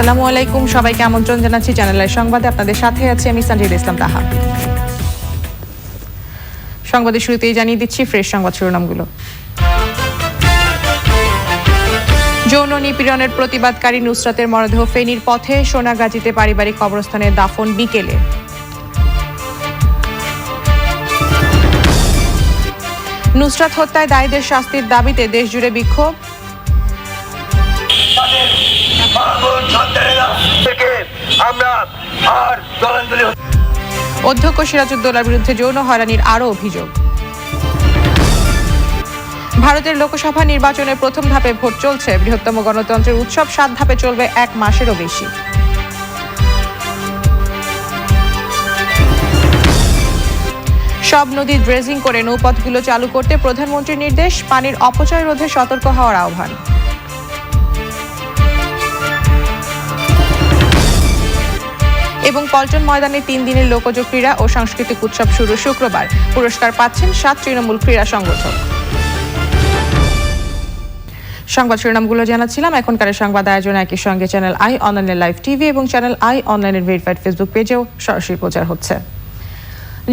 আসসালামু আলাইকুম। সবাইকে আমন্ত্রণ জানাচ্ছি চ্যানেলের সংবাদে। আপনাদের সাথে আছি আমি সঞ্জিদ ইসলাম তাহা সংবাদের শুরুতেই জানিয়ে দিচ্ছি ফ্রেশ সংবাদ শিরোনামগুলো। যৌন নিপীড়নের প্রতিবাদকারী নুসরাতের মরদেহ ফেনীর পথে। সোনাগাজীতে পারিবারিক কবরস্থানে দাফন বিকেলে। নুসরাত হত্যায় দায়ীদের শাস্তির দাবিতে দেশজুড়ে বিক্ষোভ। অধ্যক্ষ সিরাজউদ্দৌলার বিরুদ্ধে যৌন হয়রানির আরও অভিযোগ। ভারতের লোকসভা নির্বাচনের প্রথম ধাপে ভোট চলছে। বৃহত্তম গণতন্ত্রের উৎসব সাত ধাপে চলবে, এক মাসেরও বেশি। সব নদী ড্রেজিং করে নৌপথগুলো চালু করতে প্রধানমন্ত্রীর নির্দেশ, পানির অপচয় রোধে সতর্ক হওয়ার আহ্বান। এবং পল্টন ময়দানে তিন দিনের লোকজ ক্রীড়া ও সাংস্কৃতিক উৎসব শুরু শুক্রবার। পুরস্কার পাচ্ছেন সাত তৃণমূল ক্রীড়া সংগঠন সংবাদ শিরোনামগুলো জানাচ্ছিলাম। এখনকার সংবাদ আয়োজন একই সঙ্গে চ্যানেল আই অনলাইনের লাইভ টিভি এবং চ্যানেল আই অনলাইনের ভেরিফাইড ফেসবুক পেজেও সরাসরি প্রচার হচ্ছে।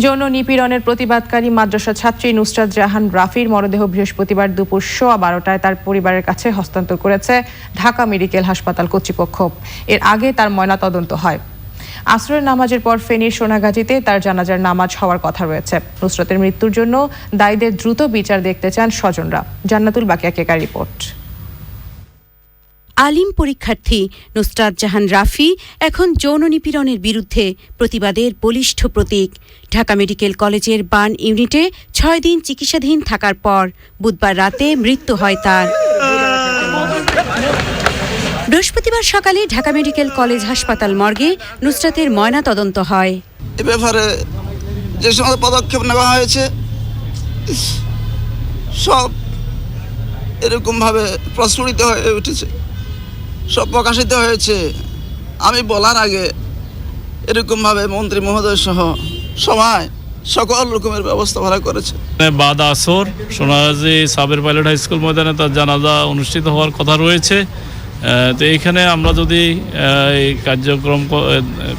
যৌন নিপীড়নের প্রতিবাদকারী মাদ্রাসা ছাত্রী নুসরাত জাহান রাফির মরদেহ বৃহস্পতিবার দুপুর সোয়া বারোটায় তার পরিবারের কাছে হস্তান্তর করেছে ঢাকা মেডিকেল হাসপাতাল কর্তৃপক্ষ। এর আগে তার ময়নাতদন্ত হয়। আসরের নামাজের পর ফেনীর সোনাগাজীতে তার জানাজার নামাজ হওয়ার কথা রয়েছে। নুসরাতের মৃত্যুর জন্য দায়ীদের দ্রুত বিচার দেখতে চান স্বজনরা। জান্নাতুল বাকিয়া কেকার রিপোর্ট। আলিম পরীক্ষার্থী নুসরাত জাহান রাফি এখন যৌন নিপীড়নের বিরুদ্ধে প্রতিবাদের বলিষ্ঠ প্রতীক। ঢাকা মেডিকেল কলেজের বার্ন ইউনিটে ছয় দিন চিকিৎসাধীন থাকার পর বুধবার রাতে মৃত্যু হয় তার। বৃহস্পতিবার সকালে ঢাকা মেডিকেল কলেজ হাসপাতাল মর্গে নুসরাতের ময়না তদন্ত হয়। এ ব্যাপারে যে সমস্ত পদক্ষেপ নেওয়া হয়েছে সব এরকমভাবে প্রস্ফুটিত হয়ে উঠেছে সব প্রকাশিত হয়েছে। আমি বলার আগে এরকমভাবে মন্ত্রী মহোদয় সহ সবাই সকল রকমের ব্যবস্থা ভাড়া করেছে। বাদ আসর Sonagazi Saber pilot high school ময়দানে তার জানাজা অনুষ্ঠিত হওয়ার কথা রয়েছে। তো এইখানে আমরা যদি এই কার্যক্রম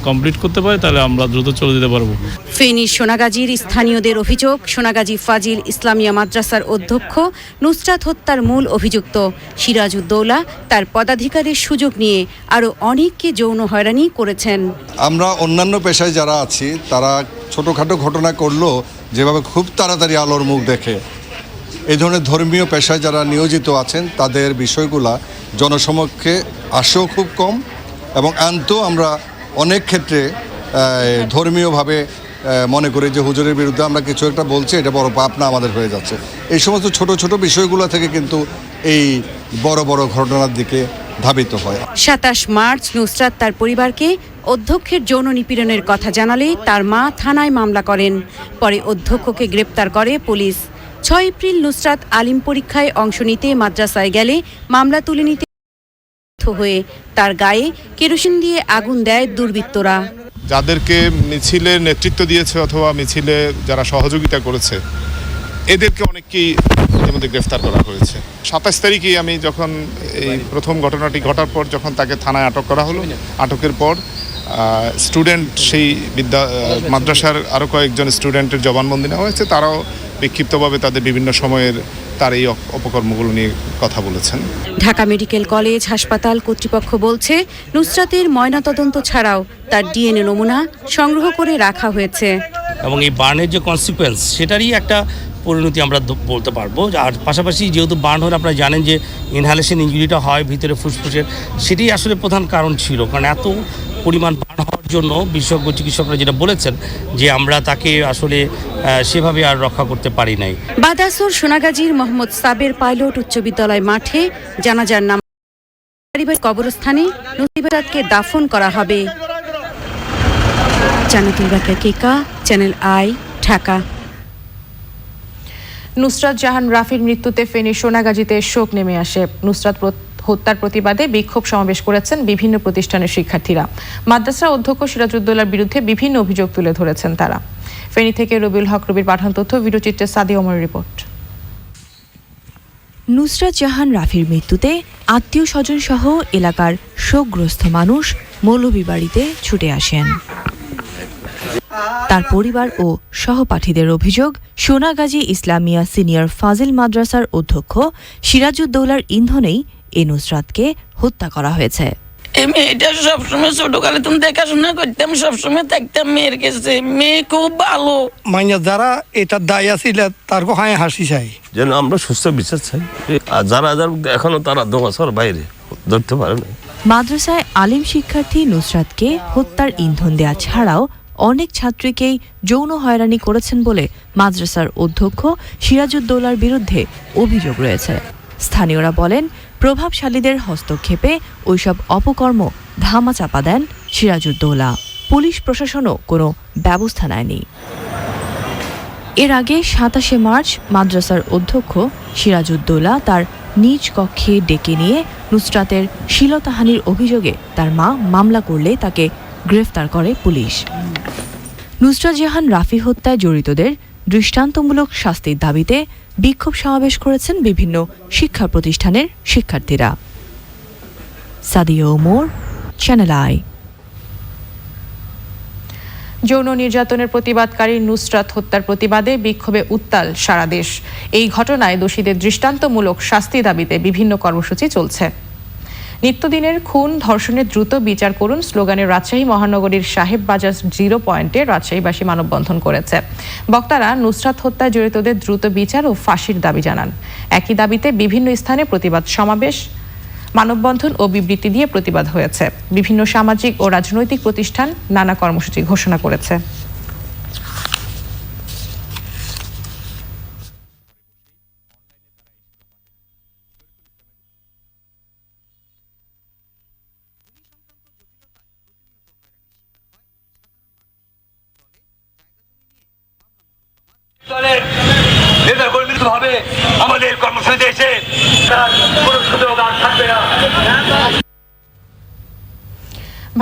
কমপ্লিট করতে পারি তাহলে আমরা দ্রুত চলে যেতে পারব। ফেনীর সোনাগাজীর স্থানীয়দের অভিযোগ সোনাগাজী ফাজিল ইসলামিয়া মাদ্রাসার অধ্যক্ষ নুসরাত হত্যার মূল অভিযুক্ত সিরাজউদ্দৌলা তার পদাধিকারের সুযোগ নিয়ে আরও অনেককে যৌন হয়রানি করেছেন। আমরা অন্যান্য পেশায় যারা আছি তারা ছোটোখাটো ঘটনা করল যেভাবে খুব তাড়াতাড়ি আলোর মুখ দেখে এই ধরনের ধর্মীয় পেশায় যারা নিয়োজিত আছেন, তাদের বিষয়গুলা জনসমক্ষে আসেও খুব কম এবং আনতেও আমরা অনেক ক্ষেত্রে ধর্মীয়ভাবে মনে করি যে হুজুরের বিরুদ্ধে আমরা কিছু একটা বলছি, এটা বড় পাপ না আমাদের হয়ে যাচ্ছে। এই সমস্ত ছোট ছোট বিষয়গুলো থেকে কিন্তু এই বড় বড় ঘটনার দিকে ধাবিত হয়। সাতাশ মার্চ নুসরাত তার পরিবারকে অধ্যক্ষের যৌন নিপীড়নের কথা জানালে তার মা থানায় মামলা করেন। পরে অধ্যক্ষকে গ্রেপ্তার করে পুলিশ। ছয় এপ্রিল নুসরাত আলিম পরীক্ষায় অংশ নিতে মাদ্রাসায় গেলে মামলা তুলে নিতে হয়ে তার গায়ে কেরোসিন দিয়ে আগুন দেয় দুর্বৃত্তরা। যাদেরকে মিছিলে নেতৃত্ব দিয়েছে অথবা মিছিলে যারা সহযোগিতা করেছে, এদেরকে অনেককেই ইতিমধ্যে গ্রেফতার করা হয়েছে। সাতাশ তারিখে আমি যখন এই প্রথম ঘটনাটি ঘটার পর যখন তাকে থানায় আটক করা হলো, আটকের পর স্টুডেন্ট সেই বিদ্যা মাদ্রাসার আরও কয়েকজন স্টুডেন্টের জবানবন্দি নেওয়া হয়েছে। তারাও বিক্ষিপ্তভাবে তাদের বিভিন্ন সময়ের তার এই অপ- অপকর্মগুলো নিয়ে কথা বলেছেন। ঢাকা মেডিকেল কলেজ হাসপাতাল কর্তৃপক্ষ বলছে নুসরাতের ময়নাতদন্ত ছাড়াও তার ডিএনএ নমুনা সংগ্রহ করে রাখা হয়েছে। এবং এই বার্নের যে কনসিকুয়েন্স সেটারই একটা পরিণতি আমরা বলতে পারব। আর পাশাপাশি যেহেতু বার্ন হলে আপনারা জানেন যে ইনহালেশন ইঞ্জুরিটা হয় ভিতরে ফুসফুসের সেটি আসলে প্রধান কারণ ছিল। কারণ এত পরিমাণ বার্ন হওয়ার জন্য বিশেষজ্ঞ চিকিৎসকরা যেটা বলেছেন যে আমরা তাকে আসলে সেভাবে আর রক্ষা করতে পারি নাই। বাদাসুর সোনাগাজীর মোহাম্মদ সাবের পাইলট উচ্চ বিদ্যালয় মাঠে জানাজার নাম পারিবারিক কবরস্থানে নসিবাতকে দাফন করা হবে। Jannatul Baqia Keka channel I Dhaka. Nusrat Jahan রাফির মৃত্যুতে ফেনীর সোনাগাজীতে শোক নেমে আসে। নুসরাত হত্যার প্রতিবাদে বিক্ষোভ সমাবেশ করেছেন বিভিন্ন প্রতিষ্ঠানের শিক্ষার্থীরা। মাদ্রাসা অধ্যক্ষ সিরাজউদ্দৌলার বিরুদ্ধে বিভিন্ন অভিযোগ তুলে ধরেছেন তারা। ফেনী থেকে রবিউল হক রবির পাঠান তথ্য ভিডিওচিত্রে সাদি ওমর রিপোর্ট। নুসরাত জাহান রাফির মৃত্যুতে আত্মীয় স্বজন সহ এলাকার শোকগ্রস্ত মানুষ মৌলভীবাড়িতে ছুটে আসেন। তার পরিবার ও সহপাঠীদের অভিযোগ, সোনাগাজী ইসলামিয়া সিনিয়র ফাজিল মাদ্রাসার অধ্যক্ষ সিরাজউদ্দৌলার ইন্ধনেই এ নুসরাতকে হত্যা করা হয়েছে। মেয়েটা সবসময় ছোটকালে তুমি দেখাশোনা করতাম সবসময় থাকতাম মেয়ের কাছে। মেয়ে খুব ভালো। মাইয়া যারা এটা দায় আছিল তার হায় হাসি চাই। যেন আমরা সুস্থ বিচার চাই। আর যারা যারা এখনও তারা দু বাইরে ধরতে পারে না মাদ্রাসায় আলিম শিক্ষার্থী নুসরাতকে হত্যার ইন্ধন দেয়া ছাড়াও অনেক ছাত্রীকেই যৌন হয়রানি করেছেন বলে মাদ্রাসার অধ্যক্ষ সিরাজউদ্দৌলার বিরুদ্ধে অভিযোগ রয়েছে। স্থানীয়রা বলেন প্রভাবশালীদের হস্তক্ষেপে ওইসব অপকর্ম ধামাচাপা দেন সিরাজউদ্দৌলা। পুলিশ প্রশাসনও কোনো ব্যবস্থা নেয়নি। এর আগে সাতাশে মার্চ মাদ্রাসার অধ্যক্ষ সিরাজউদ্দৌলা তার নিজ কক্ষে ডেকে নিয়ে নুসরাতের শিলতাহানির অভিযোগে তার মা মামলা করলে তাকে গ্রেফতার করে পুলিশ। নুসরাত জাহান রাফি হত্যায় জড়িতদের দৃষ্টান্তমূলক শাস্তির দাবিতে বিক্ষোভ সমাবেশ করেছেন বিভিন্ন শিক্ষা প্রতিষ্ঠানের শিক্ষার্থীরা। সাদিও মোর চ্যানেল যৌন নির্যাতনের প্রতিবাদকারী নুসরাত হত্যার প্রতিবাদে বিক্ষোভে উত্তাল সারা দেশ। এই ঘটনায় দোষীদের দৃষ্টান্তমূলক শাস্তি দাবিতে বিভিন্ন কর্মসূচি চলছে। নিত্যদিনের খুন ধর্ষণের দ্রুত বিচার করুন স্লোগানে রাজশাহী মহানগরীর সাহেব বাজার জিরো পয়েন্টে রাজশাহীবাসী মানববন্ধন করেছে। বক্তারা নুসরাত হত্যায় জড়িতদের দ্রুত বিচার ও ফাঁসির দাবি জানান। একই দাবিতে বিভিন্ন স্থানে প্রতিবাদ সমাবেশ, মানববন্ধন ও বিবৃতি দিয়ে প্রতিবাদ হয়েছে। বিভিন্ন সামাজিক ও রাজনৈতিক প্রতিষ্ঠান নানা কর্মসূচি ঘোষণা করেছে দলের নেতা কর্মীর ভাবে আমাদের কর্মসূচিতে এসে তার কোনো সুযোগ আর থাকবে না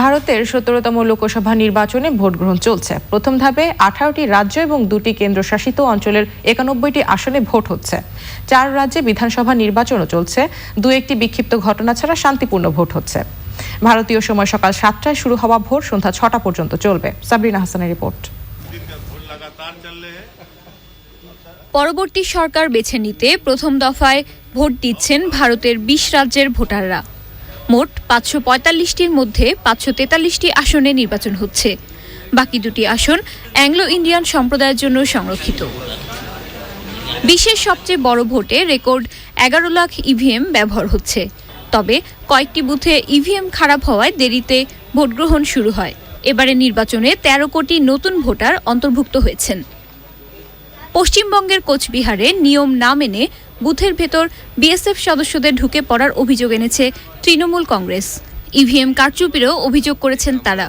ভারতের সতেরোতম লোকসভা নির্বাচনে ভোট গ্রহণ চলছে। প্রথম ধাপে আঠারোটি রাজ্য এবং দুটি কেন্দ্রশাসিত অঞ্চলের একানব্বইটি আসনে ভোট হচ্ছে। চার রাজ্যে বিধানসভা নির্বাচনও চলছে। দু একটি বিক্ষিপ্ত ঘটনা ছাড়া শান্তিপূর্ণ ভোট হচ্ছে। ভারতীয় সময় সকাল সাতটায় শুরু হওয়া ভোট সন্ধ্যা ছটা পর্যন্ত চলবে। সাবরিনা হাসানের রিপোর্ট। পরবর্তী সরকার বেছে নিতে প্রথম দফায় ভোট দিচ্ছেন ভারতের বিশ রাজ্যের ভোটাররা। মোট পাঁচশো পঁয়তাল্লিশটির মধ্যে পাঁচশো তেতাল্লিশটি আসনে নির্বাচন হচ্ছে। বাকি দুটি আসন অ্যাংলো ইন্ডিয়ান সম্প্রদায়ের জন্য সংরক্ষিত। বিশ্বের সবচেয়ে বড় ভোটে রেকর্ড এগারো লাখ ইভিএম ব্যবহার হচ্ছে। তবে কয়েকটি বুথে ইভিএম খারাপ হওয়ায় দেরিতে ভোট গ্রহণ শুরু হয়। এবারে নির্বাচনে তেরো কোটি নতুন ভোটার অন্তর্ভুক্ত হয়েছেন। পশ্চিমবঙ্গের কোচবিহারে নিয়ম না মেনে বুথের ভেতর বিএসএফ সদস্যদের ঢুকে পড়ার অভিযোগ এনেছে তৃণমূল কংগ্রেস। ইভিএম কারচুপিরও অভিযোগ করেছেন তারা।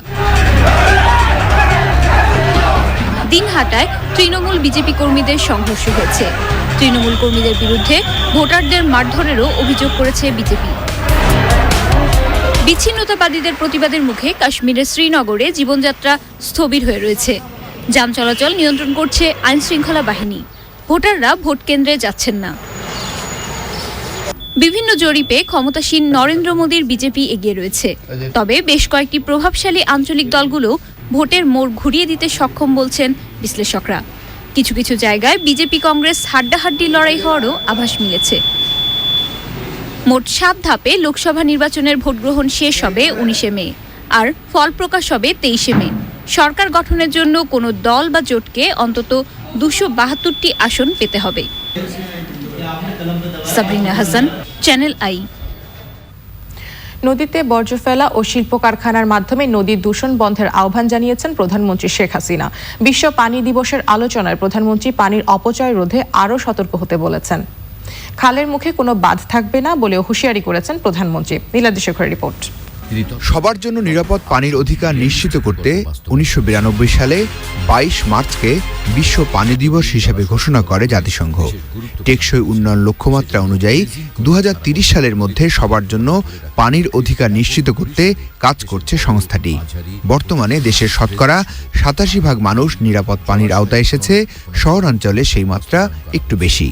দিনহাটায় তৃণমূল বিজেপি কর্মীদের সংঘর্ষ হয়েছে। তৃণমূল কর্মীদের বিরুদ্ধে ভোটারদের মারধরেরও অভিযোগ করেছে বিজেপি। বিচ্ছিন্নতাবাদীদের প্রতিবাদের মুখে কাশ্মীরের শ্রীনগরে জীবনযাত্রা স্থবির হয়ে রয়েছে। যান চলাচল নিয়ন্ত্রণ করছে আইন শৃঙ্খলা বাহিনী। ভোটাররা ভোট কেন্দ্রে যাচ্ছেন না। বিভিন্ন জরিপে ক্ষমতাসীন নরেন্দ্র মোদীর বিজেপি এগিয়ে রয়েছে। তবে বেশ কয়েকটি প্রভাবশালী আঞ্চলিক দলগুলো ভোটের মোড় ঘুরিয়ে দিতে সক্ষম বলছেন বিশ্লেষকরা। কিছু কিছু জায়গায় বিজেপি কংগ্রেস হাড্ডাহাড্ডি লড়াই হওয়ারও আভাস মিলেছে। মোট সাত ধাপে লোকসভা নির্বাচনের ভোট গ্রহণ শেষ হবে উনিশে মে, আর ফল প্রকাশ হবে তেইশে মে। সরকার গঠনের জন্য কোনো দল বা জোটকে অন্তত দুশো বাহাত্তরটি আসন পেতে হবে। Hasan, channel I. নদীতে বর্জ্য ফেলা ও শিল্প কারখানার মাধ্যমে নদী দূষণ বন্ধের আহ্বান জানিয়েছেন প্রধানমন্ত্রী শেখ হাসিনা। বিশ্ব পানি দিবসের আলোচনায় প্রধানমন্ত্রী পানির অপচয় রোধে আরও সতর্ক হতে বলেছেন। খালের মুখে কোনো বাঁধ থাকবে না বলেও হুঁশিয়ারি করেছেন প্রধানমন্ত্রী। নীলাদ্রি শেখরের রিপোর্ট। সবার জন্য নিরাপদ পানির অধিকার নিশ্চিত করতে উনিশশো বিরানব্বই সালে বাইশ মার্চকে বিশ্ব পানি দিবস হিসেবে ঘোষণা করে জাতিসংঘ। টেকসই উন্নয়ন লক্ষ্যমাত্রা অনুযায়ী দু সালের মধ্যে সবার জন্য পানির অধিকার নিশ্চিত করতে কাজ করছে সংস্থাটি। বর্তমানে দেশের শতকরা সাতাশি ভাগ মানুষ নিরাপদ পানির আওতায় এসেছে, শহরাঞ্চলে সেই মাত্রা একটু বেশি।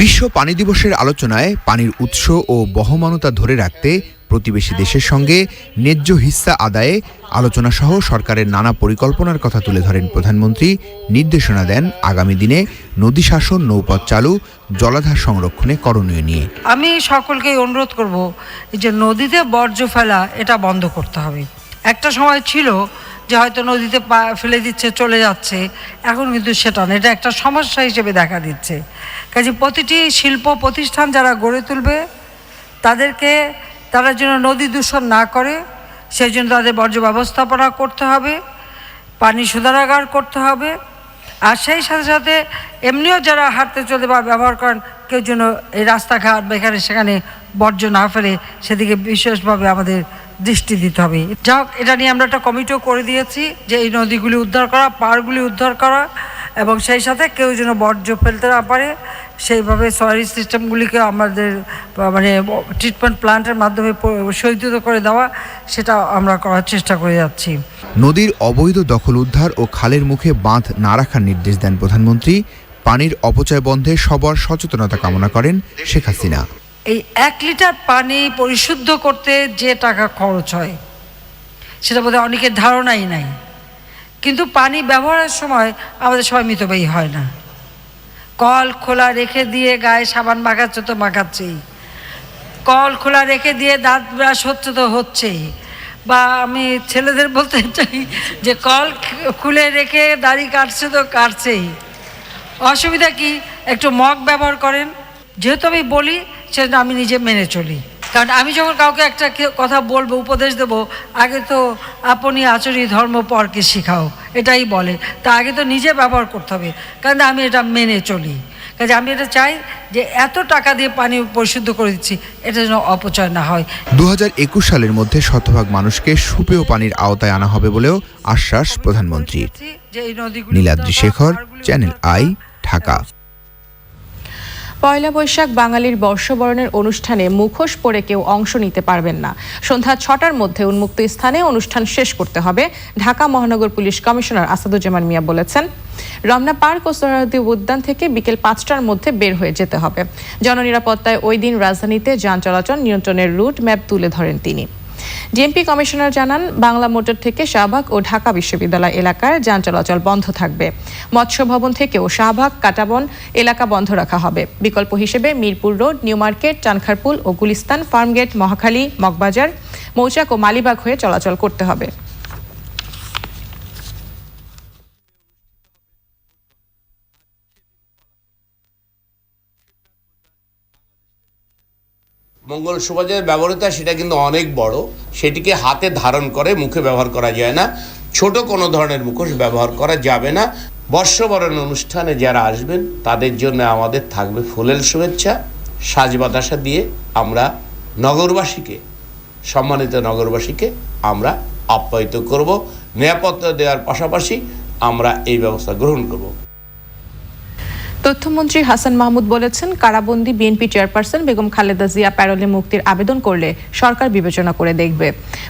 বিশ্ব পানি দিবসের আলোচনায় পানির উৎস ও বহমানতা ধরে রাখতে প্রতিবেশী দেশের সঙ্গে ন্যায্য হিস্সা আদায়ে আলোচনা সহ সরকারের নানা পরিকল্পনার কথা তুলে ধরেন প্রধানমন্ত্রী। নির্দেশনা দেন আগামী দিনে নদী শাসন, নৌপথ চালু, জলাধার সংরক্ষণে করণীয় নিয়ে। আমি সকলকে অনুরোধ করব যে নদীতে বর্জ্য ফেলা এটা বন্ধ করতে হবে। একটা সময় ছিল যে হয়তো নদীতে পা ফেলে দিচ্ছে, চলে যাচ্ছে, এখন কিন্তু সেটা না। এটা একটা সমস্যা হিসেবে দেখা দিচ্ছে। কাজে প্রতিটি শিল্প প্রতিষ্ঠান যারা গড়ে তুলবে, তাদেরকে তারা যেন নদী দূষণ না করে সেই জন্য তাদের বর্জ্য ব্যবস্থাপনা করতে হবে, পানি শোধনাগার করতে হবে, আর সেই সাথে সাথে এমনিও যারা হাঁটতে চলতে বা ব্যবহার করেন, কেউ যেন এই রাস্তাঘাট বা এখানে সেখানে বর্জ্য না ফেলে, সেদিকে বিশেষভাবে আমাদের দৃষ্টি দিতে হবে। হোক এটা নিয়ে আমরা একটা কমিটিও করে দিয়েছি যে এই নদীগুলি উদ্ধার করা পাড়গুলি উদ্ধার করা এবং সেই সাথে কেউ যেন বর্জ্য ফেলতে না পারে, সেইভাবে সয়ারি সিস্টেমগুলিকে আমাদের মানে ট্রিটমেন্ট প্ল্যান্টের মাধ্যমে শোধিত করে দেওয়া, সেটা আমরা করার চেষ্টা করে যাচ্ছি। নদীর অবৈধ দখল উদ্ধার ও খালের মুখে বাঁধ না রাখার নির্দেশ দেন প্রধানমন্ত্রী। পানির অপচয় বন্ধে সবার সচেতনতা কামনা করেন শেখ হাসিনা। এই এক লিটার পানি পরিশুদ্ধ করতে যে টাকা খরচ হয়, সেটা বোধহয় অনেকের ধারণাই নাই। কিন্তু পানি ব্যবহারের সময় আমাদের সবাই মিতব্যয়ী হয় না। কল খোলা রেখে দিয়ে গায়ে সাবান মাখাচ্ছে তো মাখাচ্ছেই। কল খোলা রেখে দিয়ে দাঁত ব্রাশ হচ্ছে তো হচ্ছেই। বা আমি ছেলেদের বলতে চাই যে কল খুলে রেখে দাড়ি কাটছে তো কাটছেই। অসুবিধা কি? একটু মগ ব্যবহার করেন। যেহেতু আমি বলি সেটা আমি নিজে মেনে চলি। কারণ আমি যখন কাউকে একটা কথা বলব উপদেশ দেব আগে তো আপনি আচরি ধর্ম পরকে শিখাও এটাই বলে। তা আগে তো নিজে ব্যবহার করতে হবে। কারণ আমি এটা মেনে চলি। কাজে আমি এটা চাই যে এত টাকা দিয়ে পানি পরিশুদ্ধ করে দিচ্ছি এটা যেন অপচয় না হয়। দু হাজার একুশ সালের মধ্যে শতভাগ মানুষকে সুপেয় পানির আওতায় আনা হবে বলেও আশ্বাস প্রধানমন্ত্রীর। যে এই নদীগুলি নীলাদ্রি শেখর চ্যানেল আই ঢাকা। পয়লা বৈশাখ বাঙালির বর্ষবরণের অনুষ্ঠানে মুখোশ পরে কেউ অংশ নিতে পারবেন না। সন্ধ্যা ছটার মধ্যে উন্মুক্ত স্থানে অনুষ্ঠান শেষ করতে হবে, ঢাকা মহানগর পুলিশ কমিশনার আসাদুজ্জামান মিয়া বলেছেন। রমনা পার্ক ও সোহরাওয়ার্দী উদ্যান থেকে বিকেল পাঁচটার মধ্যে বের হয়ে যেতে হবে। জননিরাপত্তায় ওই দিন রাজধানীতে যান চলাচল নিয়ন্ত্রণের রুট ম্যাপ তুলে ধরেন তিনি। ডিএমপি কমিশনার জানান, বাংলা মোটর থেকে শাহবাগ ও ঢাকা বিশ্ববিদ্যালয় এলাকায় যান চলাচল বন্ধ থাকবে। মৎস্য ভবন থেকেও শাহবাগ, কাটাবন এলাকা বন্ধ রাখা হবে। বিকল্প হিসেবে Mirpur road, new market, Chankharpul ও গুলিস্তান, ফার্মগেট, মহাখালী, মগবাজার, মৌচাক ও মালিবাগ হয়ে চলাচল করতে হবে। মঙ্গল শোভাযাত্রায় ব্যবহৃত সেটা কিন্তু অনেক বড়। সেটিকে হাতে ধারণ করে মুখে ব্যবহার করা যায় না। ছোট কোনো ধরনের মুখোশ ব্যবহার করা যাবে না। বর্ষবরণ অনুষ্ঠানে যারা আসবেন, তাদের জন্য আমাদের থাকবে ফুলেল শুভেচ্ছা, সাজ বাতাসা দিয়ে আমরা নগরবাসীকে, সম্মানিত নগরবাসীকে আমরা আপ্যায়িত করব। নিরাপত্তা দেওয়ার পাশাপাশি আমরা এই ব্যবস্থা গ্রহণ করব। তথ্যমন্ত্রী হাসান মাহমুদ বলেছেন, কারাবন্দি বিএনপি চেয়ারপারসন বেগম খালেদা জিয়া প্যারোলে মুক্তির আবেদন করলে সরকার বিবেচনা করে দেখবে।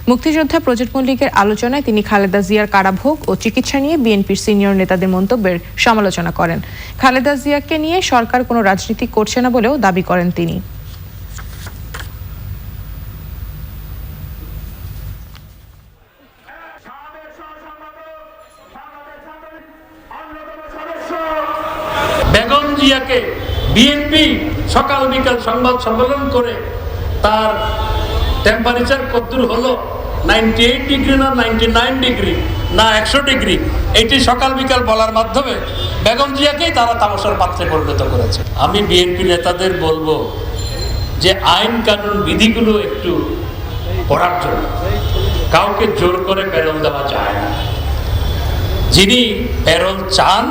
মুক্তিযোদ্ধা প্রজেক্ট মল্লিকের আলোচনায় তিনি খালেদা জিয়ার কারাভোগ ও চিকিৎসা নিয়ে বিএনপির সিনিয়র নেতাদের মন্তব্যের সমালোচনা করেন। খালেদা জিয়াকে নিয়ে সরকার কোনো রাজনীতি করছে না বলেও দাবি করেন তিনি বেগম জিয়াকে বিএনপি সকাল বিকাল সংবাদ সম্মেলন করে তার টেম্পারেচার কতদূর হলো নাইনটি এইট ডিগ্রি না নাইনটি নাইন ডিগ্রি না একশো ডিগ্রি এটি সকাল বিকাল বলার মাধ্যমে বেগম জিয়াকেই তারা তামাশার পাত্রে পরিণত করেছে। আমি বিএনপি নেতাদের বলব যে আইন কানুন বিধিগুলো একটু পড়ার জন্য। কাউকে জোর করে প্যারল দেওয়া যায় না। যিনি প্যারল চান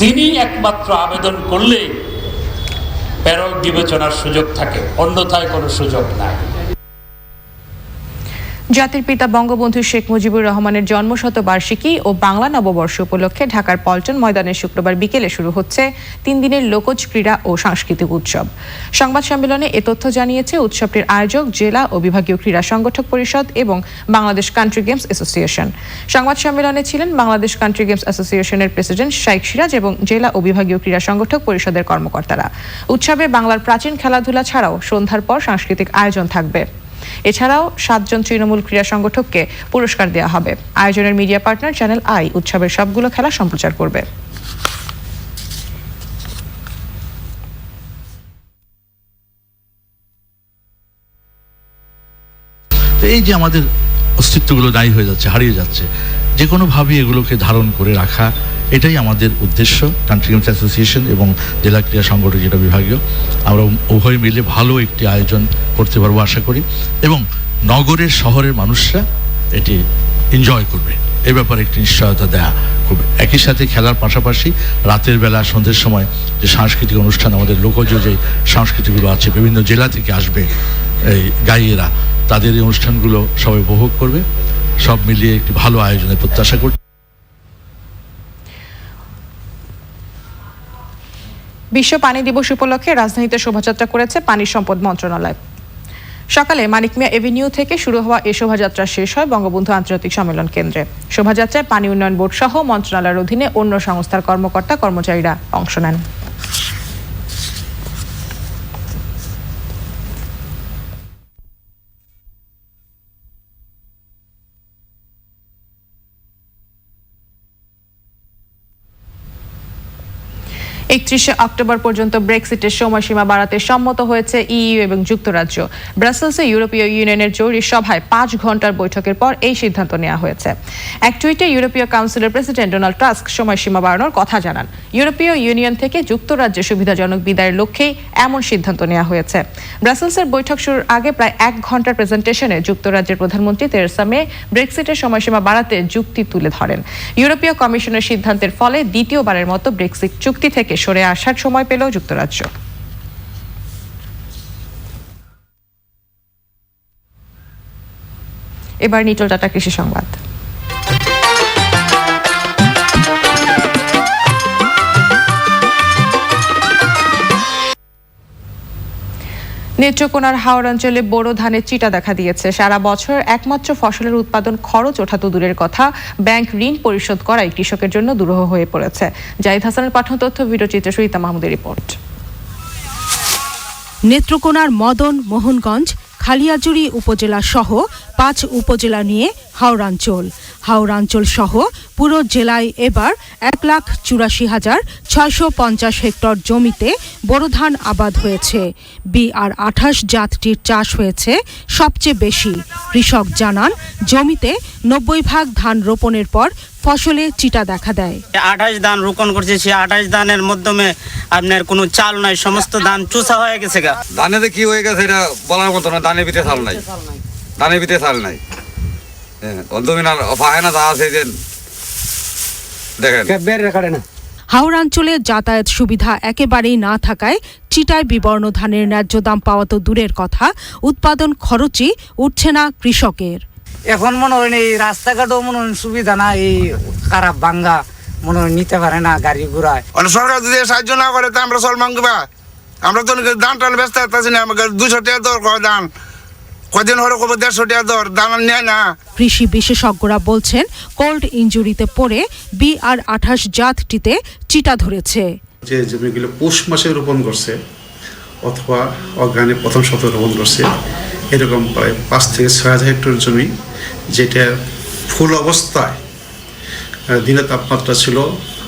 তিনি একমাত্র আবেদন করলে প্যারল বিবেচনার সুযোগ থাকে অন্যথায় কোনো সুযোগ নাই। জাতির পিতা বঙ্গবন্ধু শেখ মুজিবুর রহমানের জন্মশতবার্ষিকী ও বাংলা নববর্ষ উপলক্ষে ঢাকার পল্টন ময়দানে শুক্রবার বিকেলে শুরু হচ্ছে তিন দিনের লোকজ ক্রীড়া ও সাংস্কৃতিক উৎসব। সংবাদ সম্মেলনে এ তথ্য জানিয়েছে উৎসবটির আয়োজক জেলা ও বিভাগীয় ক্রীড়া সংগঠক পরিষদ এবং বাংলাদেশ কান্ট্রি গেমস অ্যাসোসিয়েশন। সংবাদ সম্মেলনে ছিলেন বাংলাদেশ কান্ট্রি গেমস অ্যাসোসিয়েশনের প্রেসিডেন্ট শাইক সিরাজ এবং জেলা ও বিভাগীয় ক্রীড়া সংগঠক পরিষদের কর্মকর্তারা। উৎসবে বাংলার প্রাচীন খেলাধুলা ছাড়াও সন্ধ্যার পর সাংস্কৃতিক আয়োজন থাকবে। এছাড়াও সাতজন তৃণমূল ক্রীড়া সংগঠককে পুরস্কার দেওয়া হবে। আয়োজনের মিডিয়া পার্টনার চ্যানেল আই উৎসবের সবগুলো খেলা সম্প্রচার করবে। এই যে আমাদের অস্তিত্বগুলো দায়ী হয়ে যাচ্ছে, হারিয়ে যাচ্ছে যে কোনোভাবেই এগুলোকে ধারণ করে রাখা এটাই আমাদের উদ্দেশ্য কান্ট্রি অ্যাসোসিয়েশন এবং জেলা ক্রীড়া সংগঠন যেটা বিভাগীয়। আমরা উভয় মিলে ভালো একটি আয়োজন করতে পারব আশা করি এবং নগরের শহরের মানুষরা এটি এনজয় করবে। এ ব্যাপারে একটি নিশ্চয়তা দেয়া খুব একই সাথে খেলার পাশাপাশি রাতের বেলা, সন্ধ্যের সময় যে সাংস্কৃতিক অনুষ্ঠান আমাদের লোকজ যে সংস্কৃতিগুলো আছে, বিভিন্ন জেলা থেকে আসবে এই গাইয়েরা, তাদের এই অনুষ্ঠানগুলো সবাই উপভোগ করবে। সব মিলিয়ে একটি ভালো আয়োজনের প্রত্যাশা করছি। বিশ্ব পানি দিবস উপলক্ষে রাজধানীতে শোভাযাত্রা করেছে পানি সম্পদ মন্ত্রণালয়। সকালে মানিক মিয়া এভিনিউ থেকে শুরু হওয়া এ শোভাযাত্রা শেষ হয় বঙ্গবন্ধু আন্তর্জাতিক সম্মেলন কেন্দ্রে। শোভাযাত্রায় পানি উন্নয়ন বোর্ড সহ মন্ত্রণালয়ের অধীনে অন্য সংস্থার কর্মকর্তা কর্মচারীরা অংশ নেন। একত্রিশে অক্টোবর পর্যন্ত ব্রেক্সিটের সময়সীমা বাড়াতে সম্মত হয়েছে ইইউ এবং যুক্তরাজ্য। ব্রাসেলসে ইউরোপীয় ইউনিয়নের জরুরি সভায় পাঁচ ঘণ্টার বৈঠকের পর এই সিদ্ধান্ত নেওয়া হয়েছে। এক টুইটে ইউরোপীয় কাউন্সিলের প্রেসিডেন্ট ডোনাল্ড টাস্ক সময়সীমা বাড়ানোর কথা জানান। ইউরোপীয় ইউনিয়ন থেকে যুক্তরাজ্যে সুবিধাজনক বিদায়ের লক্ষ্যেই এমন সিদ্ধান্ত নেওয়া হয়েছে। ব্রাসেলসের বৈঠক শুরুর আগে প্রায় এক ঘণ্টার প্রেজেন্টেশনে যুক্তরাজ্যের প্রধানমন্ত্রী তেরেসা মে ব্রেক্সিটের সময়সীমা বাড়াতে যুক্তি তুলে ধরেন। ইউরোপীয় কমিশনের সিদ্ধান্তের ফলে দ্বিতীয়বারের মতো ব্রেক্সিট চুক্তি থেকে সরে আসার সময় পেল যুক্তরাজ্য। এবার নিটল টাটা কৃষি সংবাদ। নেত্রকোনার হাওড় অঞ্চলে বোরো ধানের চিটা দেখা দিয়েছে। সারা বছর একমাত্র ফসলের উৎপাদন খরচ ওঠা তো দূরের কথা। ব্যাংক ঋণ পরিশোধ করাই কৃষকের জন্য দুরূহ হয়ে পড়েছে। জাহিদ হাসানের পাঠন তথ্য, ভিডিও চিত্র সুইতা মাহমুদের রিপোর্ট। নেত্রকোনার মদন, মোহনগঞ্জ, খালিয়াজুড়ি উপজেলা সহ পাঁচ উপজেলা নিয়ে হাওড়াঞ্চল হাওড়াঞ্চল সহ পুরো জেলায় এবার এক লাখ চুরাশি হাজার ছয়শো পঞ্চাশ হেক্টর জমিতে বোরো ধান আবাদ হয়েছে। বি আর আঠাশ জাতটির চাষ হয়েছে সবচেয়ে বেশি। কৃষক জানান জমিতে নব্বই ভাগ ধান রোপণের পর ফসলে চিটা দেখা দেয়। আঠাশ ধান রোপণ করছে সে আঠাশ ধানের মাধ্যমে আপনার কোনো চাল নাই সমস্ত ধান চুষা হয়ে গেছে গা। ধানেতে কি হয়ে গেছে এটা বলার মতো না ধানের ভিতরে চাল নাই। ধানের ভিতরে চাল নাই। হ্যাঁ তা আছে যে দেখেন। হাওড়াঞ্চলে যাতায়াত সুবিধা একেবারেই না থাকায় চিটায় বিবর্ণ ধানের ন্যায্য দাম পাওয়া তো দূরের কথা উৎপাদন খরচই উঠছে না কৃষকের। এখন মনে হয় এই রাস্তাঘাটও মনে হয় সুবিধা না এই খারাপ ভাঙ্গা মনে হয় নিতে পারে না গাড়ি ঘোড়ায় মানে সরকার যদি সাহায্য না করে তো আমরা চল মাংবা আমরা তো ধান টান ব্যস্ত থাকতেছি না আমাকে দুশো টাকা দর কয় ধান কদিন হলো কবে দেড়শো টাকা দর ধান নেয় না। কৃষি বিশেষজ্ঞরা বলছেন কোল্ড ইঞ্জুরিতে পড়ে বি আর আঠাশ জাতটিতে চিটা ধরেছে। যে জমিগুলো পৌষ মাসে রোপণ করছে অথবা অগ্রাণে প্রথম শতক রোপণ করছে এরকম প্রায় পাঁচ থেকে ছয় হাজার হেক্টর জমি যেটা ফুল অবস্থায় দিনের তাপমাত্রা ছিল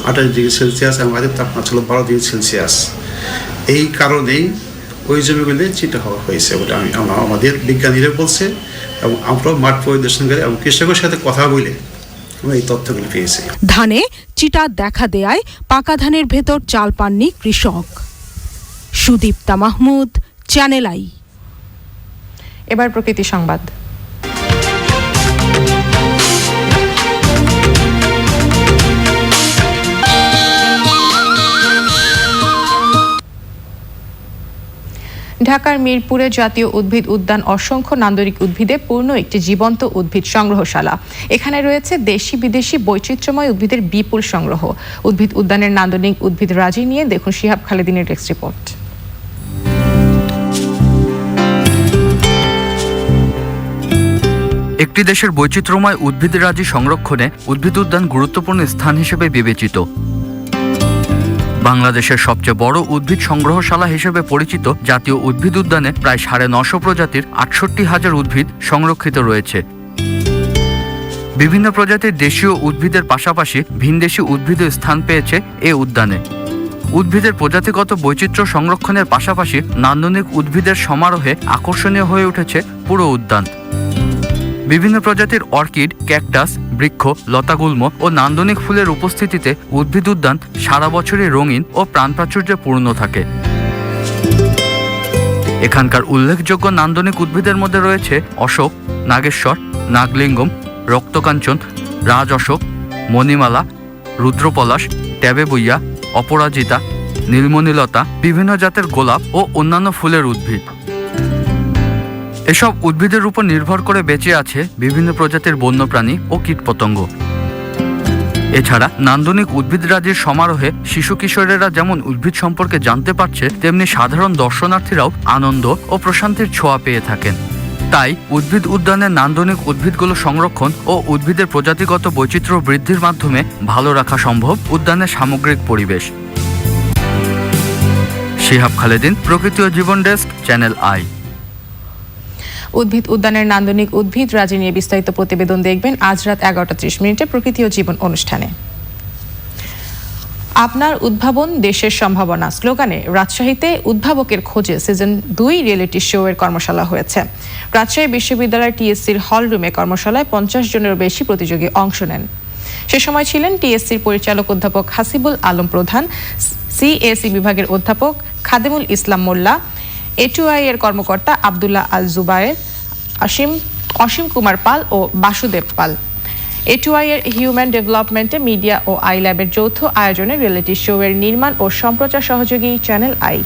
আঠাশ ডিগ্রি সেলসিয়াস এবং রাতের তাপমাত্রা ছিল বারো ডিগ্রি সেলসিয়াস। এই কারণেই ওই জমিগুলিতে চিটা হওয়া হয়েছে বলে আমি আমাদের বিজ্ঞানীরা বলছে এবং আমরাও মাঠ পরিদর্শন করে এবং কৃষকের সাথে কথা বলে আমরা এই তথ্যগুলো পেয়েছি। ধানে চিটা দেখা দেয়ায় পাকা ধানের ভেতর চাল পাননি কৃষক। Sudipta Mahmud channel I. এবার প্রকৃতি সংবাদ। ঢাকার মিরপুরে জাতীয় উদ্ভিদ উদ্যান অসংখ্য নান্দনিক উদ্ভিদে পূর্ণ একটি জীবন্ত উদ্ভিদ সংগ্রহশালা। এখানে রয়েছে দেশি বিদেশি বৈচিত্র্যময় উদ্ভিদের বিপুল সংগ্রহ। উদ্ভিদ উদ্যানের নান্দনিক উদ্ভিদ রাজি নিয়ে দেখুন শিহাব খালেদিনের টেক্সট রিপোর্ট। একটি দেশের বৈচিত্র্যময় উদ্ভিদরাজি সংরক্ষণে উদ্ভিদ উদ্যান গুরুত্বপূর্ণ স্থান হিসেবে বিবেচিত। বাংলাদেশের সবচেয়ে বড় উদ্ভিদ সংগ্রহশালা হিসেবে পরিচিত জাতীয় উদ্ভিদ উদ্যানে প্রায় সাড়ে নশো প্রজাতির আটষট্টি হাজার উদ্ভিদ সংরক্ষিত রয়েছে। বিভিন্ন প্রজাতির দেশীয় উদ্ভিদের পাশাপাশি ভিনদেশি উদ্ভিদও স্থান পেয়েছে এ উদ্যানে। উদ্ভিদের প্রজাতিগত বৈচিত্র্য সংরক্ষণের পাশাপাশি নান্দনিক উদ্ভিদের সমারোহে আকর্ষণীয় হয়ে উঠেছে পুরো উদ্যান। বিভিন্ন প্রজাতির অর্কিড, ক্যাকটাস, বৃক্ষ, লতাগুল্ম ও নান্দনিক ফুলের উপস্থিতিতে উদ্ভিদ উদ্যান সারা বছরই রঙিন ও প্রাণপ্রাচুর্যে পূর্ণ থাকে। এখানকার উল্লেখযোগ্য নান্দনিক উদ্ভিদের মধ্যে রয়েছে অশোক, নাগেশ্বর, নাগলিঙ্গম, রক্তকাঞ্চন রাজ অশোক মণিমালা, রুদ্রপলাশ ট্যাবে বইয়া অপরাজিতা, নীলমণিলতা, বিভিন্ন জাতের গোলাপ ও অন্যান্য ফুলের উদ্ভিদ। এসব উদ্ভিদের উপর নির্ভর করে বেঁচে আছে বিভিন্ন প্রজাতির বন্যপ্রাণী ও কীটপতঙ্গ। এছাড়া নান্দনিক উদ্ভিদরাজির সমারোহে শিশু কিশোরেরা যেমন উদ্ভিদ সম্পর্কে জানতে পারছে, তেমনি সাধারণ দর্শনার্থীরাও আনন্দ ও প্রশান্তির ছোঁয়া পেয়ে থাকেন। তাই উদ্ভিদ উদ্যানের নান্দনিক উদ্ভিদগুলো সংরক্ষণ ও উদ্ভিদের প্রজাতিগত বৈচিত্র্য বৃদ্ধির মাধ্যমে ভালো রাখা সম্ভব উদ্যানের সামগ্রিক পরিবেশ। শিহাব খালেদিন, প্রকৃতি ও জীবন ডেস্ক, চ্যানেল আই। উদ্ভিদ উদ্যানের নান্দনিক উদ্ভিদ রাজি নিয়ে বিস্তারিত প্রতিবেদন দেখবেন আজ রাত এগারোটা ত্রিশ মিনিটে প্রকৃতি ও জীবন অনুষ্ঠানে। আপনার উদ্ভাবন দেশের সম্ভাবনা। স্লোগানে, রাজশাহীতে উদ্ভাবকের খোঁজে সিজন দুই রিয়েলিটি শো এর কর্মশালা হয়েছে। রাজশাহী বিশ্ববিদ্যালয় টিএসসির হল রুমে কর্মশালায় পঞ্চাশ জনেরও বেশি প্রতিযোগী অংশ নেন। সে সময় ছিলেন টিএসসির পরিচালক অধ্যাপক হাসিবুল আলম প্রধান সিএসি বিভাগের অধ্যাপক খাদেমুল ইসলাম মোল্লা এটুআই এর কর্মকর্তা আবদুল্লাহ আল জুবায়ের অসীম অসীম কুমার পাল ও Basudeb Pal. A two I এর হিউম্যান ডেভেলপমেন্টে মিডিয়া ও আই ল্যাবের যৌথ আয়োজনে রিয়েলিটি শো এর নির্মাণ ও সম্প্রচার সহযোগী চ্যানেল আই।